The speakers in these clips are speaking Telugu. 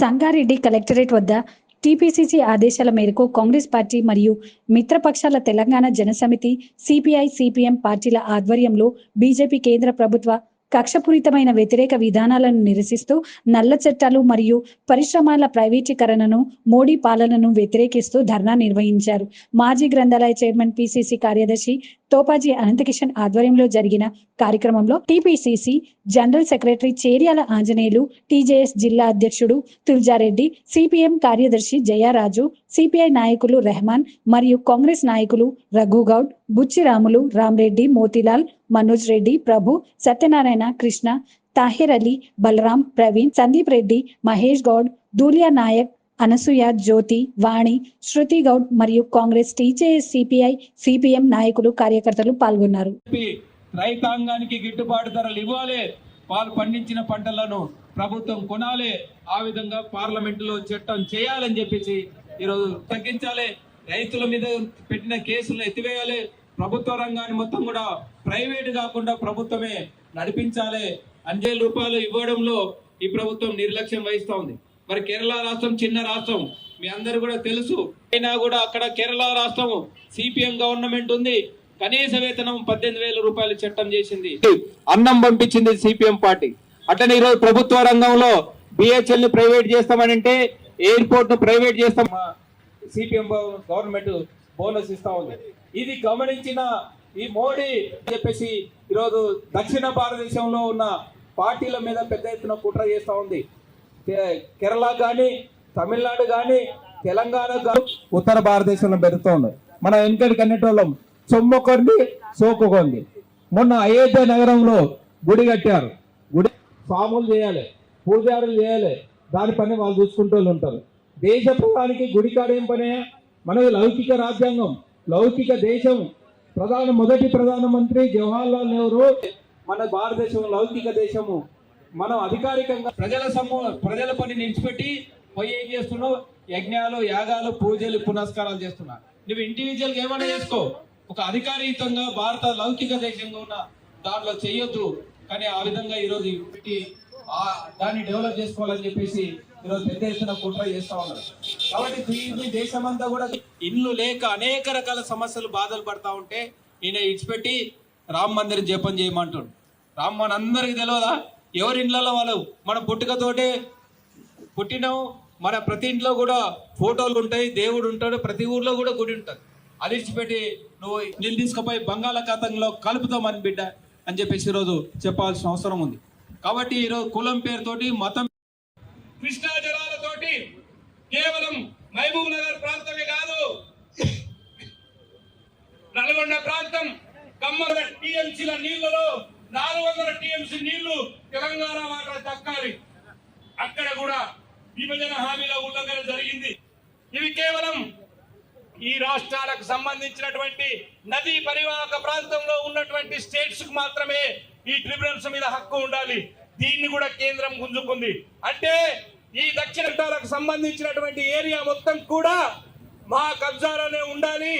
సంగారెడ్డి కలెక్టరేట్ వద్ద టీపీసీసీ ఆదేశాల మేరకు కాంగ్రెస్ పార్టీ మరియు మిత్రపక్షాల తెలంగాణ జనసమితి సిపిఐ సిపిఎం పార్టీల ఆధ్వర్యంలో బీజేపీ కేంద్ర ప్రభుత్వ కక్షపూరితమైన వ్యతిరేక విధానాలను నిరసిస్తూ నల్ల చట్టాలు మరియు పరిశ్రమల ప్రైవేటీకరణను మోడీ పాలనను వ్యతిరేకిస్తూ ధర్నా నిర్వహించారు. మాజీ గ్రంథాలయ చైర్మన్ పిసిసి కార్యదర్శి తోపాజీ అనంతకిషన్ ఆధ్వర్యంలో జరిగిన కార్యక్రమంలో TPCC general secretary Cheryala Anjaneyulu TJS జిల్లా అధ్యక్షుడు తుల్జారెడ్డి సిపిఎం కార్యదర్శి జయారాజు సిపిఐ నాయకులు రెహమాన్ మరియు కాంగ్రెస్ నాయకులు రఘుగౌడ్ బుచ్చిరాములు రామ్రెడ్డి మోతిలాల్ మనోజ్ రెడ్డి ప్రభు సత్యనారాయణ కృష్ణ తాహిర్ అలీ బలరాం ప్రవీణ్ సందీప్ రెడ్డి మహేష్ గౌడ్ దూలియా నాయక్ అనసూయ జ్యోతి వాణి శృతి గౌడ్ మరియు కాంగ్రెస్ టీజేఎస్ సిపిఐ సిపిఎం నాయకులు కార్యకర్తలు పాల్గొన్నారు. రైతాంగానికి గిట్టుబాటు ధరలు ఇవ్వాలి. వాళ్ళు పండించిన పంటలను ప్రభుత్వం కొనాలి. ఆ విధంగా పార్లమెంటులో చట్టం చేయాలని చెప్పేసి ఈరోజు తగ్గించాలి రైతుల మీద పెట్టిన కేసులను ఎత్తివేయాలి. ప్రభుత్వ రంగాన్ని మొత్తం కూడా ప్రైవేట్ కాకుండా ప్రభుత్వమే నడిపించాలి. అంజే రూపాయలు ఇవ్వడంలో ఈ ప్రభుత్వం నిర్లక్ష్యం వహిస్తోంది. మరి కేరళ రాష్ట్రం చిన్న రాష్ట్రం. మీ అందరు కూడా తెలుసు. అయినా కూడా అక్కడ కేరళ రాష్ట్రం సిపిఎం గవర్నమెంట్ ఉంది. కనీస వేతనం పద్దెనిమిది వేల రూపాయలు చట్టం చేసింది. అన్నం పంపించింది సిపిఎం పార్టీ. అట్లనే ఈరోజు ప్రభుత్వ రంగంలో బిహెచ్ఎల్ని ప్రైవేట్ చేస్తామని అంటే ఎయిర్పోర్ట్ను ప్రైవేట్ చేస్తాం. సిపిఎం గవర్నమెంట్ బోనస్ ఇస్తా ఉంది. ఇది గమనించిన ఈ మోడీ చెప్పేసి ఈరోజు దక్షిణ భారతదేశంలో ఉన్న పార్టీల మీద పెద్ద ఎత్తున కుట్ర చేస్తా ఉంది. కేరళ కానీ తమిళనాడు కానీ తెలంగాణ కానీ ఉత్తర భారతదేశంలో పెరుగుతూ ఉన్నాయి మనం వెనకడికి అన్నిటోళ్ళం సొమ్మొకండి సోకుకోండి. మొన్న అయోధ్య నగరంలో గుడి కట్టారు. గుడి స్వాములు చేయాలి పూజారులు చేయాలి. దాని పని వాళ్ళు చూసుకుంటూ ఉంటారు. దేశ ప్రధానికి గుడి కాడేం పనే? మనది లౌకిక రాజ్యాంగం లౌకిక దేశం. ప్రధాన మొదటి ప్రధానమంత్రి జవహర్లాల్ నెహ్రూ మన భారతదేశం లౌకిక దేశము. మనం అధికారికంగా ప్రజల సమూహ ప్రజల పని నిలిచిపెట్టి పోయి ఏం చేస్తున్నావు? యజ్ఞాలు యాగాలు పూజలు పునస్కారాలు చేస్తున్నా. నువ్వు ఇండివిజువల్గా ఏమైనా చేసుకో. ఒక అధికారయుతంగా భారత లౌకిక దేశంగా ఉన్న దాంట్లో చేయొద్దు. కానీ ఆ విధంగా ఈరోజు పెట్టి ఆ దాన్ని డెవలప్ చేసుకోవాలని చెప్పేసి ఈరోజు పెద్ద ఎత్తున కుట్ర చేస్తా ఉన్నారు. కాబట్టి దేశమంతా కూడా ఇల్లు లేక అనేక రకాల సమస్యలు బాధలు పడతా ఉంటే ఈయన ఇచ్చిపెట్టి రామ్ మందిరం జపం చేయమంటాడు. రామ్ మన అందరికి తెలియదా? ఎవరి ఇండ్లలో వాళ్ళు? మన పుట్టుకతోటే పుట్టినాం. మన ప్రతి ఇంట్లో కూడా ఫోటోలు ఉంటాయి. దేవుడు ఉంటాడు. ప్రతి ఊర్లో కూడా గుడి ఉంటుంది. అలిచిపెట్టి నువ్వు నీళ్ళు తీసుకుపోయి బంగాళాఖాతంలో కలుపుతామని బిడ్డ అని చెప్పేసి ఈరోజు చెప్పాల్సిన అవసరం ఉంది. కాబట్టి ఈరోజు కులం పేరుతోటి మతం కృష్ణా జలాలతోటి కేవలం మహబూబ్ నగర్ ప్రాంతమే కాదు నల్గొండ ప్రాంతం కమ్మల టీఎంసీల నీళ్ళలో నాలుగు వందల టీఎంసీ నీళ్ళు తెలంగాణ వాటర్ దక్కాలి. అక్కడ కూడా విభజన హామీల ఉల్లంఘన జరిగింది. ఇవి కేవలం ఈ రాష్ట్రాలకు సంబంధించినటువంటి నదీ పరివాహక ప్రాంతంలో ఉన్నటువంటి స్టేట్స్కు మాత్రమే ఈ ట్రిబ్యునల్స్ మీద హక్కు ఉండాలి. దీన్ని కూడా కేంద్రం గుంజుకుంది. అంటే ఈ దక్షిణ ప్రాంతాలకు సంబంధించినటువంటి ఏరియా మొత్తం కూడా మా కబ్జాలోనే ఉండాలి.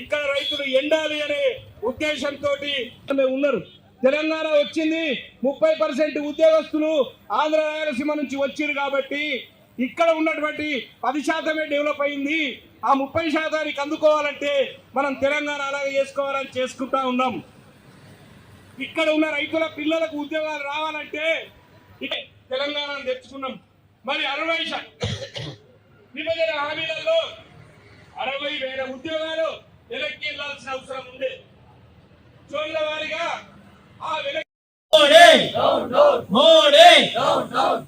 ఇక్కడ రైతులు ఎండాలి అనే ఉద్దేశంతో ఉన్నారు తెలంగాణ వచ్చింది. ముప్పై పర్సెంట్ ఉద్యోగస్తులు ఆంధ్ర రాయలసీమ నుంచి వచ్చారు కాబట్టి ఇక్కడ ఉన్నటువంటి పది శాతమే డెవలప్ అయింది. ఆ ముప్పై శాతానికి అందుకోవాలంటే మనం తెలంగాణ అలాగే చేసుకోవాలని చేసుకుంటా ఉన్నాం. ఇక్కడ ఉన్న రైతుల పిల్లలకు ఉద్యోగాలు రావాలంటే తెలంగాణను తెచ్చుకున్నాం. మరి అరవై విభజన హామీలలో అరవై వేల ఉద్యోగాలు వెనక్కి వెళ్ళాల్సిన అవసరం ఉంది చోళ్ళ వారిగా ఆ వెనక్కి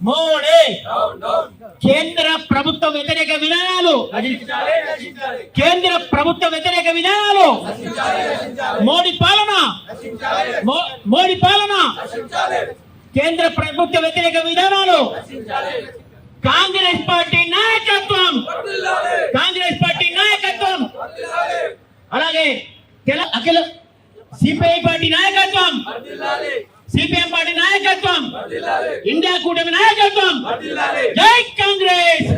మోడీ. కేంద్ర ప్రభుత్వ వ్యతిరేక విధానాలు. కేంద్ర ప్రభుత్వ వ్యతిరేక విధానాలు. మోడీ పాలన. మోడీ పాలన. కేంద్ర ప్రభుత్వ వ్యతిరేక విధానాలు. కాంగ్రెస్ పార్టీ నాయకత్వం. కాంగ్రెస్ పార్టీ నాయకత్వం. అలాగే అఖిల సిపిఐ పార్టీ నాయకత్వం. సిపిఎం పార్టీ నాయకత్వం. ఇండియా కూటమి నాయకత్వం. జై కాంగ్రెస్.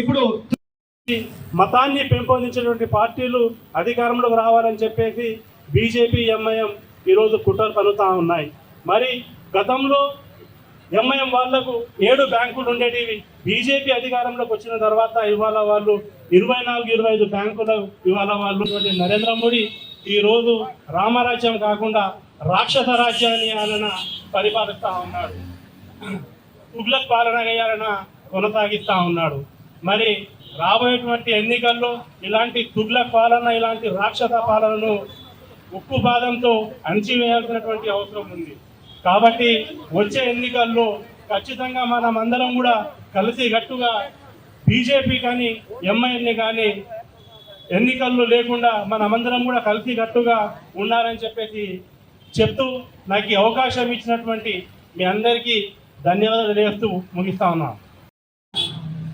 ఇప్పుడు మతాన్ని పెంపొందించినటువంటి పార్టీలు అధికారంలోకి రావాలని చెప్పేసి బీజేపీ ఎంఐఎం ఈరోజు కుట్రలు పన్నుతా ఉన్నాయి. మరి గతంలో ఎంఐఎం వాళ్ళకు ఏడు బ్యాంకులు ఉండేటివి. బీజేపీ అధికారంలోకి వచ్చిన తర్వాత ఇవాళ వాళ్ళు ఇరవై నాలుగు ఇరవై ఐదు బ్యాంకుల ఇవాళ వాళ్ళు నరేంద్ర మోడీ ఈ రోజు రామరాజ్యం కాకుండా రాక్షస రాజ్యాన్ని ఆయన పరిపాలిస్తూ ఉన్నాడు. తుగ్లక్ పాలన చేయాలన ఉన్నాడు. మరి రాబోయేటువంటి ఎన్నికల్లో ఇలాంటి తుగ్లక్ పాలన ఇలాంటి రాక్షస పాలనను ఉక్కు పాదంతో అణిచివేయాల్సినటువంటి అవసరం ఉంది. కాబట్టి వచ్చే ఎన్నికల్లో ఖచ్చితంగా మనం అందరం కూడా కలిసి గట్టుగా బీజేపీ కానీ ఎంఐఎల్ని కానీ ఎన్నికల్లో లేకుండా మనమందరం కూడా కలిసి గట్టుగా ఉండాలని చెప్పేసి చెప్తూ నాకు ఈ అవకాశం ఇచ్చినటువంటి మీ అందరికీ ధన్యవాదాలు తెలియస్తూ ముగిస్తా ఉన్నాను.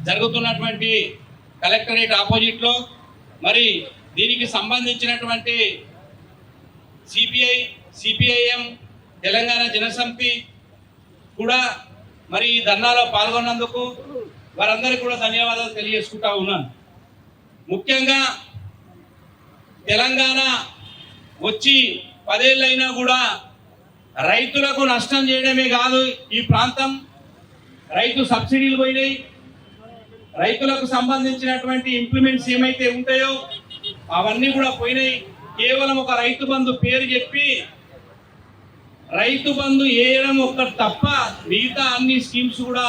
జరుగుతున్నటువంటి కలెక్టరేట్ ఆపోజిట్లో మరి దీనికి సంబంధించినటువంటి సిపిఐ సిపిఐఎం తెలంగాణ జనసమితి కూడా మరి ఈ ధర్నాలో పాల్గొన్నందుకు వారందరికీ కూడా ధన్యవాదాలు తెలియజేసుకుంటా ఉన్నాను. ముఖ్యంగా తెలంగాణ వచ్చి పదేళ్ళైనా కూడా రైతులకు నష్టం చేయడమే కాదు ఈ ప్రాంతం. రైతు సబ్సిడీలు పోయినాయి. రైతులకు సంబంధించినటువంటి ఇంప్లిమెంట్స్ ఏమైతే ఉంటాయో అవన్నీ కూడా పోయినాయి. కేవలం ఒక రైతు బంధు పేరు చెప్పి రైతు బంధు వేయడం ఒక్కటి తప్ప మిగతా అన్ని స్కీమ్స్ కూడా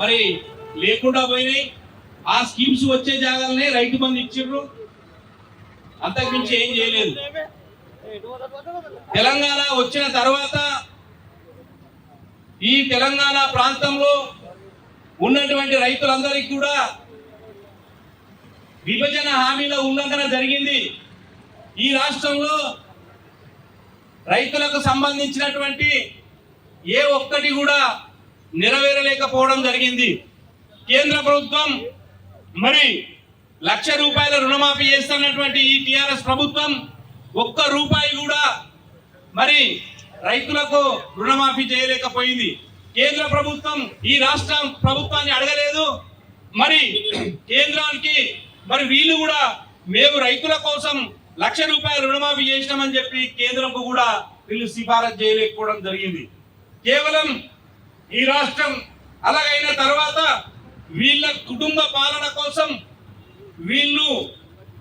మరి లేకుండా పోయినాయి. ఆ స్కీమ్స్ వచ్చే జాగాలనే రైతు బంధు ఇచ్చిర్రు. అంతకుమించి ఏం చేయలేదు. తెలంగాణ వచ్చిన తర్వాత ఈ తెలంగాణ ప్రాంతంలో ఉన్నటువంటి రైతులందరికీ కూడా విభజన హామీల ఉల్లంఘన జరిగింది. ఈ రాష్ట్రంలో రైతులకు సంబంధించినటువంటి ఏ ఒక్కటి కూడా నెరవేరలేకపోవడం జరిగింది. కేంద్ర ప్రభుత్వం మరి లక్ష రూపాయల రుణమాఫీ చేస్తున్నటువంటి ఈ టిఆర్ఎస్ ప్రభుత్వం ఒక్క రూపాయి కూడా మరి రైతులకు రుణమాఫీ చేయలేకపోయింది. కేంద్ర ప్రభుత్వం ఈ రాష్ట్ర ప్రభుత్వాన్ని అడగలేదు. మరి కేంద్రానికి మరి వీళ్ళు కూడా మేము రైతుల కోసం లక్ష రూపాయలు రుణమాఫీ చేసినామని చెప్పి కేంద్రంకు కూడా వీళ్ళు సిఫారసు చేయలేకపోవడం జరిగింది. కేవలం ఈ రాష్ట్రం అలాగైన తర్వాత వీళ్ళ కుటుంబ పాలన కోసం వీళ్ళు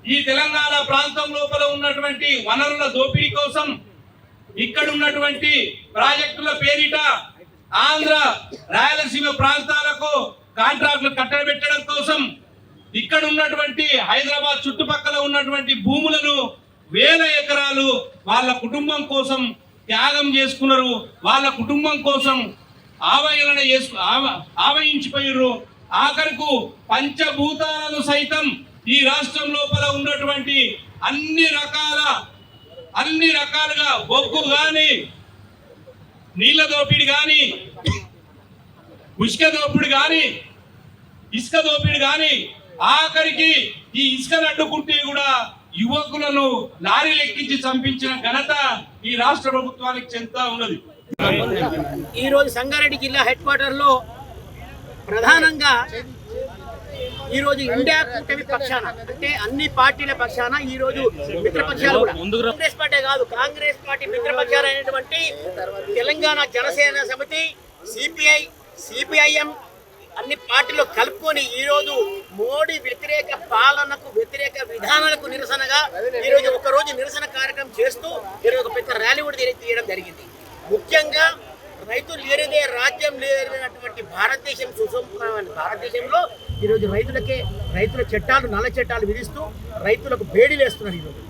ఈ తెలంగాణ ప్రాంతం లోపల ఉన్నటువంటి వనరుల దోపిడీ కోసం ఇక్కడ ఉన్నటువంటి ప్రాజెక్టుల పేరిట ఆంధ్ర రాయలసీమ ప్రాంతాలకు కాంట్రాక్టులు కట్టబెట్టడం కోసం ఇక్కడ ఉన్నటువంటి హైదరాబాద్ చుట్టుపక్కల ఉన్నటువంటి భూములను వేల ఎకరాలు వాళ్ళ కుటుంబం కోసం త్యాగం చేసుకున్నారు. వాళ్ళ కుటుంబం కోసం ఆవయన చేసుకు ఆవ- ఆవయించిపోయారు ఆఖరుకు పంచభూతాలను సైతం ఈ రాష్ట్రం లోపల ఉన్నటువంటి అన్ని రకాల అన్ని రకాలుగా బొగ్గు కానీ నీళ్ళ దోపిడి కానీ ఉష్క దోపిడి కానీ ఇసుక దోపిడి కానీ ఆఖరికి ఈ ఇసుకను అడ్డుకుంటే కూడా యువకులను లారీలు ఎక్కించి చంపించిన ఘనత ఈ రాష్ట్ర ప్రభుత్వానికి చెందుతా ఉన్నది. ఈ రోజు సంగారెడ్డి జిల్లా హెడ్ క్వార్టర్లో ప్రధానంగా ఈ రోజు ఇండియా కూటమి పక్షాన అంటే అన్ని పార్టీల పక్షాన ఈ రోజు మిత్రపక్షాలు కూడా. కాంగ్రెస్ పార్టీ కాదు కాంగ్రెస్ పార్టీ మిత్రపక్షాలు అయినటువంటి తెలంగాణ జనసేన సమితి సిపిఐ సిపిఐఎం అన్ని పార్టీలు కలుపుకొని ఈ రోజు మోడీ వ్యతిరేక పాలనకు వ్యతిరేక విధానాలకు నిరసనగా ఈ రోజు ఒక రోజు నిరసన కార్యక్రమం చేస్తూ ఈరోజు ఒక పెద్ద ర్యాలీ కూడా తీయ- తీయడం జరిగింది. ముఖ్యంగా రైతులు లేనిదే రాజ్యం లేనటువంటి భారతదేశం సుసంపన్నమైన భారతదేశంలో ఈరోజు రైతులకే రైతుల చట్టాలు నల్ల చట్టాలు విధిస్తూ రైతులకు బేడీలు వేస్తున్నారు ఈరోజు.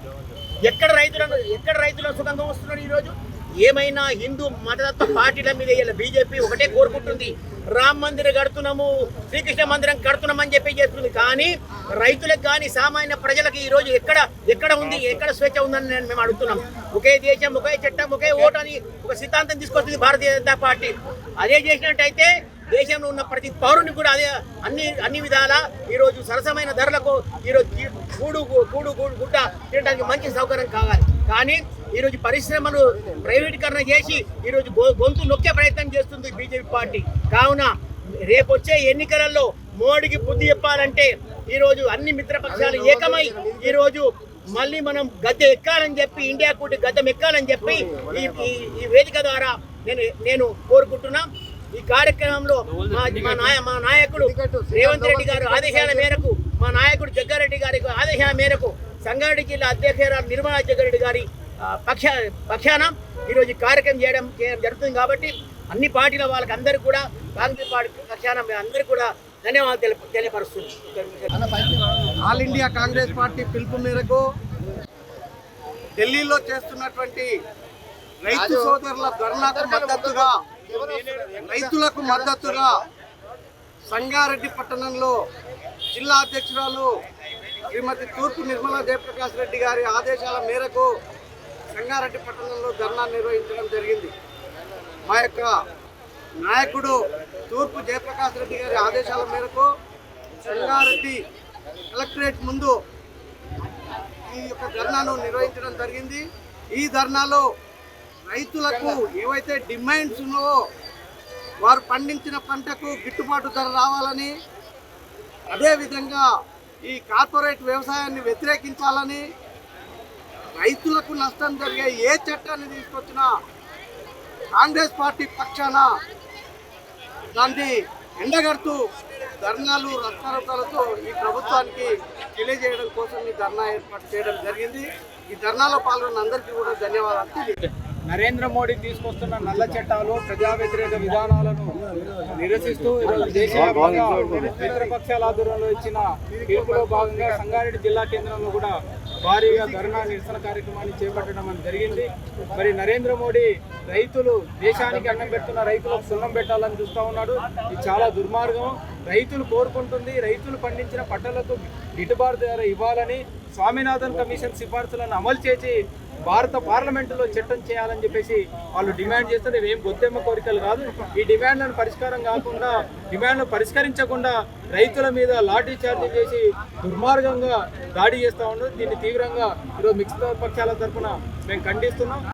ఎక్కడ రైతులను ఎక్కడ రైతులకు సుఖంగా వస్తున్నారు ఈరోజు? ఏమైనా హిందూ మతతత్వ పార్టీల మీద ఇలా బీజేపీ ఒకటే కోరుకుంటుంది. రామ్ మందిరం కడుతున్నాము శ్రీకృష్ణ మందిరం కడుతున్నామని చెప్పి చేస్తుంది. కానీ రైతులకు కానీ సామాన్య ప్రజలకు ఈ రోజు ఎక్కడ ఎక్కడ ఉంది ఎక్కడ స్వేచ్ఛ ఉందని నేను మేము అడుగుతున్నాం. ఒకే దేశం ఒకే చట్టం ఒకే ఓటు అని ఒక సిద్ధాంతం తీసుకొస్తుంది భారతీయ జనతా పార్టీ. అదే చేసినట్టయితే దేశంలో ఉన్న ప్రతి పౌరుని కూడా అదే అన్ని అన్ని విధాల ఈరోజు సరసమైన ధరలకు ఈరోజు కీ- కూడు కూడు కూడు గుడ్డ తినడానికి మంచి సౌకర్యం కావాలి. కానీ ఈరోజు పరిశ్రమలు ప్రైవేటీకరణ చేసి ఈరోజు గొ- గొంతు నొక్కే ప్రయత్నం చేస్తుంది బీజేపీ పార్టీ. కావున రేపు వచ్చే ఎన్నికలలో మోడీకి బుద్ధి చెప్పాలంటే ఈరోజు అన్ని మిత్రపక్షాలు ఏకమై ఈరోజు మళ్ళీ మనం గద్దె ఎక్కాలని చెప్పి ఇండియా కూటి గద్దెం ఎక్కాలని చెప్పి ఈ ఈ- ఈ వేదిక ద్వారా నేను నేను కోరుకుంటున్నా. ఈ కార్యక్రమంలో మా నాయ మా నాయకుడు రేవంత్ రెడ్డి గారు ఆదేశాల మేరకు మా నాయకుడు జగ్గారెడ్డి గారి ఆదేశాల మేరకు సంగారెడ్డి జిల్లా అధ్యక్షురాలు నిర్మలా జగ్గారెడ్డి గారి పక్ష పక్షాన. ఈరోజు ఈ కార్యక్రమం చేయడం చేయడం జరుగుతుంది కాబట్టి అన్ని పార్టీల వాళ్ళకి అందరూ కూడా కాంగ్రెస్ పార్టీ పక్షాన అందరూ కూడా ధన్యవాదాలు తెలియ తెలియపరుస్తున్నాం. ఆల్ ఇండియా కాంగ్రెస్ పార్టీ పిలుపు మేరకు ఢిల్లీలో చేస్తున్నటువంటి రైతు సోదరుల ధర్నాకు మద్దతుగా రైతులకు మద్దతుగా సంగారెడ్డి పట్టణంలో జిల్లా అధ్యక్షురాలు శ్రీమతి తూర్పు నిర్మలా జయప్రకాష్ రెడ్డి గారి ఆదేశాల మేరకు సంగారెడ్డి పట్టణంలో ధర్నా నిర్వహించడం జరిగింది. మా యొక్క నాయకుడు తూర్పు జయప్రకాష్ రెడ్డి గారి ఆదేశాల మేరకు సంగారెడ్డి కలెక్టరేట్ ముందు ఈ యొక్క ధర్నాను నిర్వహించడం జరిగింది. ఈ ధర్నాలో రైతులకు ఏవైతే డిమాండ్స్ ఉన్నావో వారు పండించిన పంటకు గిట్టుబాటు ధర రావాలని అదేవిధంగా ఈ కార్పొరేట్ వ్యవసాయాన్ని వ్యతిరేకించాలని రైతులకు నష్టం జరిగే ఏ చట్టాన్ని తీసుకొచ్చినా కాంగ్రెస్ పార్టీ పక్షాన దాన్ని ఎండగడుతూ ధర్నాలు రక్తారతాలతో ఈ ప్రభుత్వానికి తెలియజేయడం కోసం ఈ ధర్నా ఏర్పాటు చేయడం జరిగింది. ఈ ధర్నాలో పాల్గొన్న అందరికీ కూడా ధన్యవాదాలు నరేంద్ర మోడీ తీసుకొస్తున్న నల్ల చట్టాలు ప్రజా వ్యతిరేక విధానాలను నిరసిస్తూ ఈరోజు దేశవ్యాప్తంగా మిత్రపక్షాల ఆధ్వర్యంలో ఇచ్చిన తీర్పులో భాగంగా సంగారెడ్డి జిల్లా కేంద్రంలో కూడా భారీగా ధర్నా నిరసన కార్యక్రమాన్ని చేపట్టడం జరిగింది. మరి నరేంద్ర మోడీ రైతులు దేశానికి అన్నం పెడుతున్న రైతులకు సున్నం పెట్టాలని చూస్తూ ఉన్నాడు. ఇది చాలా దుర్మార్గం. రైతులు కోరుకుంటుంది రైతులు పండించిన పంటలకు గిట్టుబాటు ధర ఇవ్వాలని స్వామినాథన్ కమిషన్ సిఫార్సులను అమలు చేసి భారత పార్లమెంటులో చట్టం చేయాలని చెప్పేసి వాళ్ళు డిమాండ్ చేస్తారు ఇవేం గొత్తెమ్మ కోరికలు కాదు. ఈ డిమాండ్లను పరిష్కారం కాకుండా డిమాండ్ను పరిష్కరించకుండా రైతుల మీద లాఠీ చార్జీ చేసి దుర్మార్గంగా దాడి చేస్తూ ఉండదు దీన్ని తీవ్రంగా ఈరోజు మిక్స్ పక్షాల తరఫున మేము ఖండిస్తున్నాం.